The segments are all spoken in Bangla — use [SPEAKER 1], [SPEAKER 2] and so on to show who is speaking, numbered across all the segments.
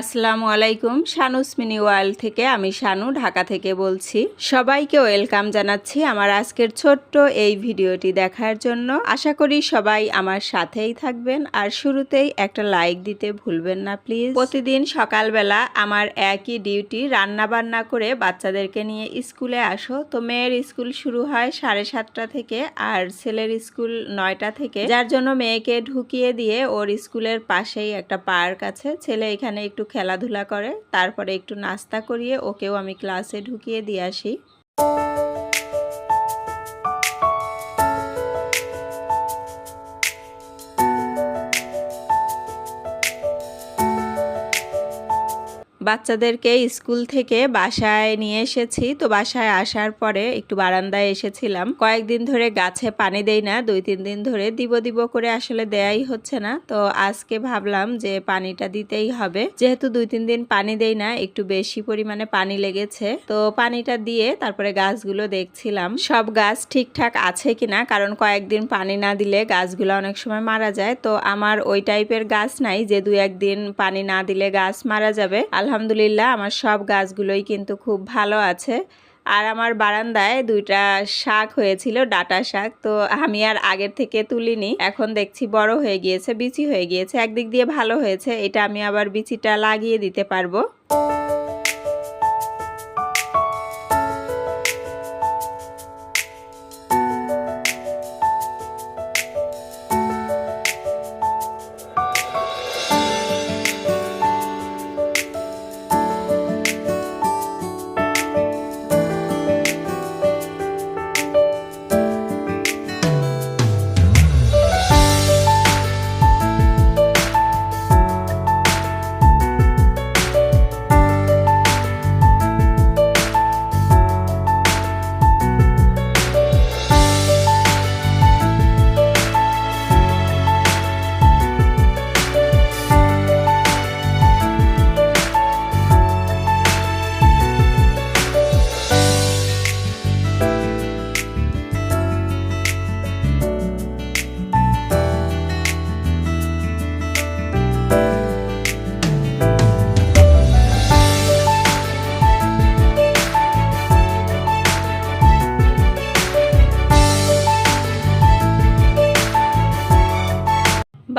[SPEAKER 1] আসসালামু আলাইকুম, শানুস মিনি ওয়ার্ল্ড থেকে আমি শানু ঢাকা থেকে বলছি। সবাইকে ওয়েলকাম জানাচ্ছি আমার আজকের ছোট্ট এই ভিডিওটি দেখার জন্য। আশা করি সবাই আমার সাথেই থাকবেন। আর শুরুতেই একটা লাইক দিতে ভুলবেন না, প্লিজ। প্রতিদিন সকালবেলা আমার একই ডিউটি রান্না বান্না করে বাচ্চাদেরকে নিয়ে স্কুলে আসো। তো মেয়ের স্কুল শুরু হয় সাড়ে সাতটা থেকে আর ছেলের স্কুল নয়টা থেকে। যার জন্য মেয়েকে ঢুকিয়ে দিয়ে ওর স্কুলের পাশেই একটা পার্ক আছে। ছেলে এখানে একটু খেলাধুলা করে তারপরে একটু নাস্তা করিয়ে ওকেও আমি ক্লাসে ঢুকিয়ে দিয়ে আসি। বাচ্চাদেরকে স্কুল থেকে বাসায় নিয়ে এসেছি। তো বাসায় আসার পরে একটু বারান্দায় এসেছিলাম। কয়েকদিন ধরে গাছে পানি দেই না, দুই, তিন দিন ধরে দিব দিব করে আসলে দেয়াই হচ্ছে না। তো আজকে ভাবলাম যে পানিটা দিতেই হবে। যেহেতু দুই, তিন দিন পানি দেই না, একটু বেশি পরিমাণে পানি লেগেছে। তো পানিটা দিয়ে তারপরে গাছগুলো দেখছিলাম। সব গাছ ঠিকঠাক আছে কিনা, কারণ কয়েকদিন পানি না দিলে গাছগুলো অনেক সময় মারা যায়। তো আমার ওই টাইপের গাছ নাই যে দু একদিন পানি না দিলে গাছ মারা যাবে। আলহামদুলিল্লাহ, আমার সব গাছগুলোই কিন্তু খুব ভালো আছে। আর আমার বারান্দায় দুইটা শাক হয়েছিল, ডাটা শাক। তো আমি আর আগের থেকে তুলিনি, এখন দেখছি বড় হয়ে গিয়েছে, বিচি হয়ে গিয়েছে। একদিক দিয়ে ভালো হয়েছে, এটা আমি আবার বিচিটা লাগিয়ে দিতে পারব।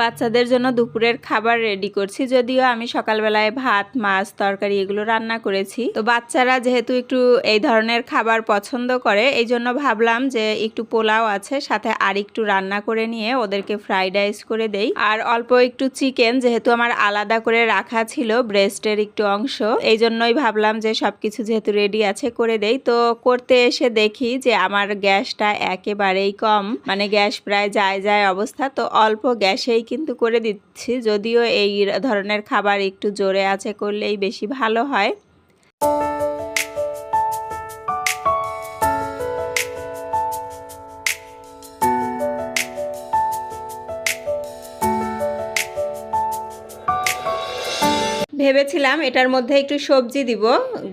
[SPEAKER 1] বাচ্চাদের জন্য দুপুরের খাবার রেডি করছি। যদিও আমি সকালবেলায় ভাত, মাছ, তরকারি এগুলো রান্না করেছি। তো বাচ্চারা যেহেতু একটু এই ধরনের খাবার পছন্দ করে এই জন্য ভাবলাম যে একটু পোলাও আছে, সাথে আর একটু রান্না করে নিয়ে ওদেরকে ফ্রাইড রাইস করে দেই। আর অল্প একটু চিকেন যেহেতু আমার আলাদা করে রাখা ছিল ব্রেস্টের একটু অংশ। এই জন্যই ভাবলাম যে সবকিছু যেহেতু রেডি আছে, করে দেই। তো করতে এসে দেখি যে আমার গ্যাসটা একেবারেই কম। মানে গ্যাস প্রায় যায় যায় অবস্থা। তো অল্প গ্যাসেই কিন্তু করে দিচ্ছি। যদিও এই ধরনের খাবার একটু জোরে আছে করলেই বেশি ভালো হয়। ভেবেছিলাম এটার মধ্যে একটু সবজি দিব।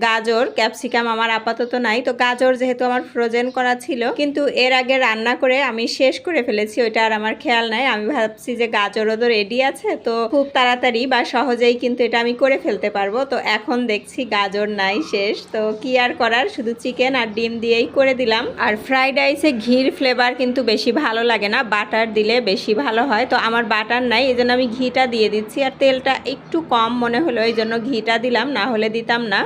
[SPEAKER 1] গাজর, ক্যাপসিকাম আমার আপাতত নাই। তো গাজর যেহেতু আমার ফ্রোজেন করা ছিল, কিন্তু এর আগে রান্না করে আমি শেষ করে ফেলেছি, ওইটা আর আমার খেয়াল নাই। আমি ভাবছি যে গাজরও তো রেডি আছে, তো খুব তাড়াতাড়ি বা সহজেই কিন্তু এটা আমি করে ফেলতে পারব। তো এখন দেখছি গাজর নাই শেষ। তো কি আর করার? শুধু চিকেন আর ডিম দিয়েই করে দিলাম। আর ফ্রাইড রাইসে ঘির ফ্লেভার কিন্তু বেশি ভালো লাগে না। বাটার দিলে বেশি ভালো হয়। তো আমার বাটার নাই এই আমি ঘিটা দিয়ে দিচ্ছি। আর তেলটা একটু কম মনে হলো এই জন্য ঘিটা দিলাম না হলে দিতাম না।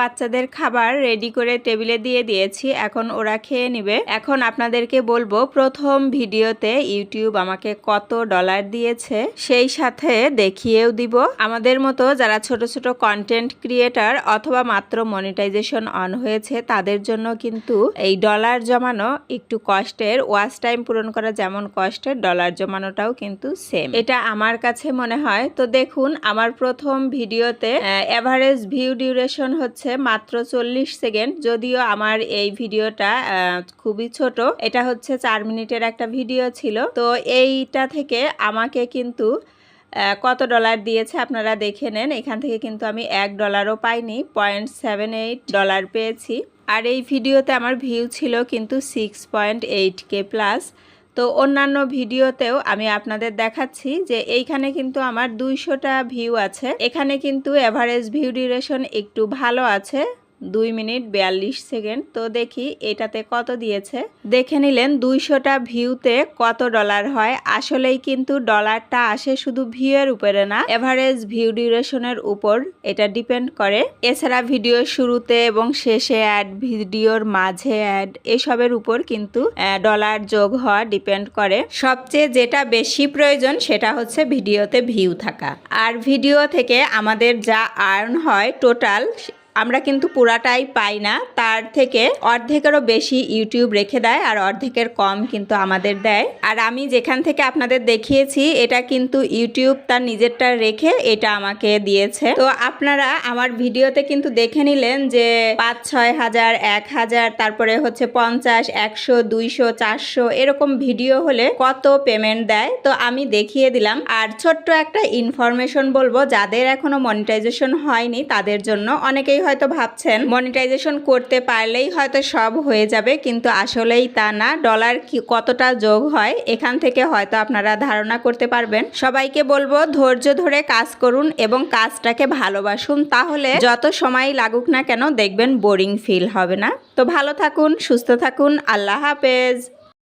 [SPEAKER 1] বাচ্চাদের খাবার রেডি করে টেবিলে দিয়ে দিয়েছি, এখন ওরা খেয়ে নিবে। এখন আপনাদেরকে বলব, প্রথম ভিডিওতে ইউটিউব আমাকে কত ডলার দিয়েছে, সেই সাথে দেখিয়েও দিব। আমাদের মতো যারা ছোট ছোট কন্টেন্ট ক্রিয়েটার অথবা মাত্র মনিটাইজেশন অন হয়েছে, তাদের জন্য কিন্তু এই ডলার জমানো একটু কষ্টের ওয়াচ টাইম পূরণ করা যেমন কষ্টের ডলার জমানোটাও কিন্তু সেম এটা আমার কাছে মনে হয়। তো দেখুন, আমার প্রথম ভিডিওতে এভারেজ ভিউ ডিউরেশন হচ্ছে হচ্ছে মাত্র চল্লিশ সেকেন্ড। যদিও আমার এই ভিডিওটা খুবই ছোট। এটা হচ্ছে চার মিনিটের একটা ভিডিও ছিল। তো এইটা থেকে আমাকে কিন্তু কত ডলার দিয়েছে আপনারা দেখে নেন। এখান থেকে কিন্তু আমি এক ডলারও পাইনি, পয়েন্ট সেভেন এইট ডলার পেয়েছি। আর এই ভিডিওতে আমার ভিউ ছিল কিন্তু সিক্স পয়েন্ট এইট কে প্লাস। তো অন্যান্য ভিডিওতেও আমি আপনাদের দেখাচ্ছি যে এইখানে কিন্তু আমার দুইশোটা ভিউ আছে। এখানে কিন্তু অ্যাভারেজ ভিউ ডিউরেশন একটু ভালো আছে। দুই মিনিট বিয়াল্লিশ সেকেন্ড। তো দেখি এটাতে কত দিয়েছে? দেখে নিলেন দুইশোটা ভিউতে কত ডলার হয়। আসলেই কিন্তু ডলারটা আসে শুধু ভিউয়ের উপরে না এভারেজ ভিউ ডিউরেশনের উপর এটা ডিপেন্ড করে। এছাড়া ভিডিওর শুরুতে এবং শেষে অ্যাড ভিডিওর মাঝে অ্যাড এসবের উপর কিন্তু ডলার যোগ হওয়া ডিপেন্ড করে। সবচেয়ে যেটা বেশি প্রয়োজন সেটা হচ্ছে ভিডিওতে ভিউ থাকা। আর ভিডিও থেকে আমাদের যা আর্ন হয় টোটাল আমরা কিন্তু পুরাটাই পাই না। তার থেকে অর্ধেকেরও বেশি ইউটিউব রেখে দেয় আর অর্ধেকের কম কিন্তু আমাদের দেয়। আর আমি যেখান থেকে আপনাদের দেখিয়েছি, এটা কিন্তু ইউটিউব তার নিজেরটা রেখে এটা আমাকে দিয়েছে। তো আপনারা আমার ভিডিওতে কিন্তু দেখে নিলেন যে পাঁচ, ছয় হাজার, এক হাজার, তারপরে হচ্ছে পঞ্চাশ, একশো, দুইশো, চারশো এরকম ভিডিও হলে কত পেমেন্ট দেয়? তো আমি দেখিয়ে দিলাম। আর ছোট্ট একটা ইনফরমেশন বলব, যাদের এখনও মনিটাইজেশন হয়নি, তাদের জন্য অনেকেই হয়তো ভাবছেন মনিটাইজেশন করতে পারলেই হয়তো সব হয়ে যাবে, কিন্তু আসলেই তা না। ডলার কি কতটা যোগ হয়, এখান থেকে হয়তো আপনারা ধারণা করতে পারবেন। সবাইকে বলব, ধৈর্য ধরে কাজ করুন এবং কাজটাকে ভালোবাসুন। তাহলে যত সময় লাগুক না কেন দেখবেন বোরিং ফিল হবে না। তো ভালো থাকুন, সুস্থ থাকুন, আল্লাহ হাফেজ।